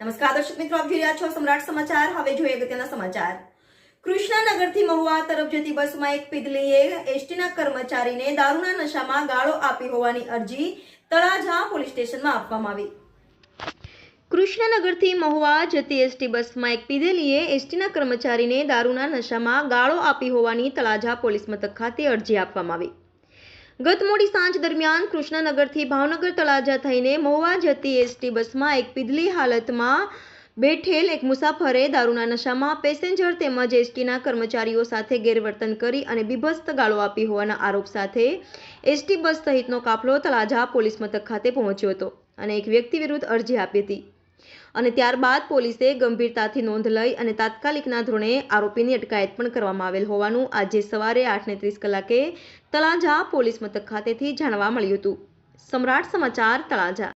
નમસ્કાર, દર્શક મિત્રો, આપ જોઈ રહ્યા છો સમ્રાટ સમાચાર. હવે જોઈએ અગત્યના સમાચાર. કૃષ્ણાનગરથી મહુવા તરફ જતી બસમાં એક પીદલીએ એસટીના કર્મચારીને દારૂના નશામાં ગાળો આપી હોવાની અરજી તળાજા પોલીસ સ્ટેશનમાં આપવામાં આવી. કૃષ્ણનગરથી મહુવા જતી એસટી બસમાં એક પીધેલીએ એસટીના કર્મચારીને દારૂના નશામાં ગાળો આપી હોવાની તળાજા પોલીસ મથક ખાતે અરજી આપવામાં આવી. ગત મોડી સાંજ દરમિયાન કૃષ્ણનગરથી ભાવનગર તળાજા થઈને મહુવા જતી એસટી બસમાં એક પીધલી હાલતમાં બેઠેલ એક મુસાફરે દારૂના નશામાં પેસેન્જર તેમજ એસટીના કર્મચારીઓ સાથે ગેરવર્તન કરી અને બીભત્સ ગાળો આપી હોવાના આરોપ સાથે એસટી બસ સહિતનો કાફલો તળાજા પોલીસ મથક ખાતે પહોંચ્યો હતો અને એક વ્યક્તિ વિરુદ્ધ અરજી આપી હતી. અને ત્યારબાદ પોલીસે ગંભીરતાથી નોંધ લઈ અને તાત્કાલિકના ધોરણે આરોપીની અટકાયત પણ કરવામાં આવેલ હોવાનું આજે સવારે આઠને ત્રીસ કલાકે તળાજા પોલીસ મથક ખાતેથી જાણવા મળ્યું હતું. સમ્રાટ સમાચાર તળાજા.